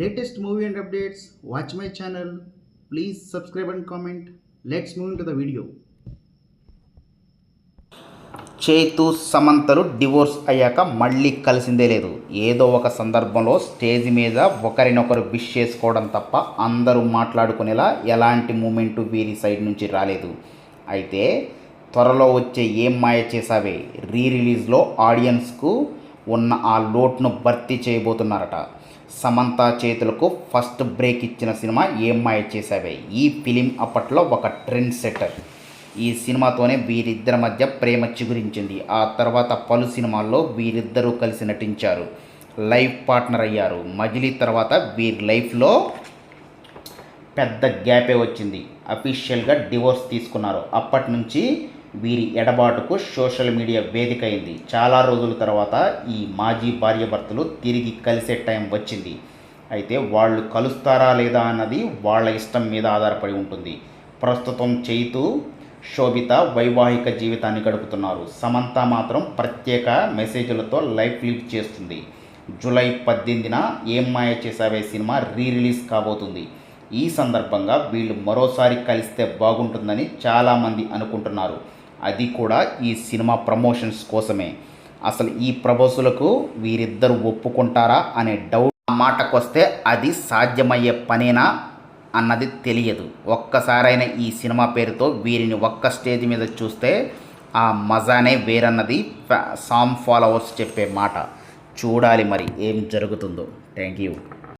Latest movie and updates watch my channel please subscribe and comment let's move to the video Chaitu సమంతలు divorce అయ్యాక మళ్ళీ కలిసిందే లేదు. ఏదో ఒక సందర్భంలో స్టేజ్ మీద ఒకరినొకరు విష్ చేసుకోవడం తప్ప అందరూ మాట్లాడుకునేలా ఎలాంటి మూమెంటు వీరి సైడ్ నుంచి రాలేదు. అయితే త్వరలో వచ్చే ఏం మాయ చేసావే రీ రిలీజ్లో ఆడియన్స్కు ఉన్న ఆ లోట్ను భర్తీ చేయబోతున్నారట. సమంత చేతులకు ఫస్ట్ బ్రేక్ ఇచ్చిన సినిమా ఏమ్మాయి చేసావే ఈ ఫిలిం అప్పట్లో ఒక ట్రెండ్ సెట్టర్ ఈ సినిమాతోనే వీరిద్దరి మధ్య ప్రేమ చిగురించింది. ఆ తర్వాత పలు సినిమాల్లో వీరిద్దరూ కలిసి నటించారు. లైఫ్ పార్ట్నర్ అయ్యారు. మజిలీ తర్వాత వీరి లైఫ్లో పెద్ద గ్యాపే వచ్చింది. అఫీషియల్గా డివోర్స్ తీసుకున్నారు. అప్పటి నుంచి వీరి ఎడబాటుకు సోషల్ మీడియా వేదిక అయింది చాలా రోజుల తర్వాత ఈ మాజీ భార్యాభర్తలు తిరిగి కలిసే టైం వచ్చింది. అయితే వాళ్ళు కలుస్తారా లేదా అన్నది వాళ్ళ ఇష్టం మీద ఆధారపడి ఉంటుంది. ప్రస్తుతం చేతూ శోభిత వైవాహిక జీవితాన్ని గడుపుతున్నారు. సమంత మాత్రం ప్రత్యేక మెసేజ్లతో లైఫ్ లీడ్ చేస్తుంది. జూలై పద్దెనిమిదిన ఏం మాయ చేసావే సినిమా రీ రిలీజ్ కాబోతుంది. ఈ సందర్భంగా వీళ్ళు మరోసారి కలిస్తే బాగుంటుందని చాలామంది అనుకుంటున్నారు. అది కూడా ఈ సినిమా ప్రమోషన్స్ కోసమే. అసలు ఈ ప్రపోజలకు వీరిద్దరు ఒప్పుకుంటారా అనే డౌట్ ఆ మాటకొస్తే అది సాధ్యమయ్యే పనేనా అన్నది తెలియదు. ఒక్కసారైనా ఈ సినిమా పేరుతో వీరిని ఒక్క స్టేజ్ మీద చూస్తే ఆ మజానే వేరన్నది సామ్ ఫాలోవర్స్ చెప్పే మాట. చూడాలి మరి ఏం జరుగుతుందో. Thank you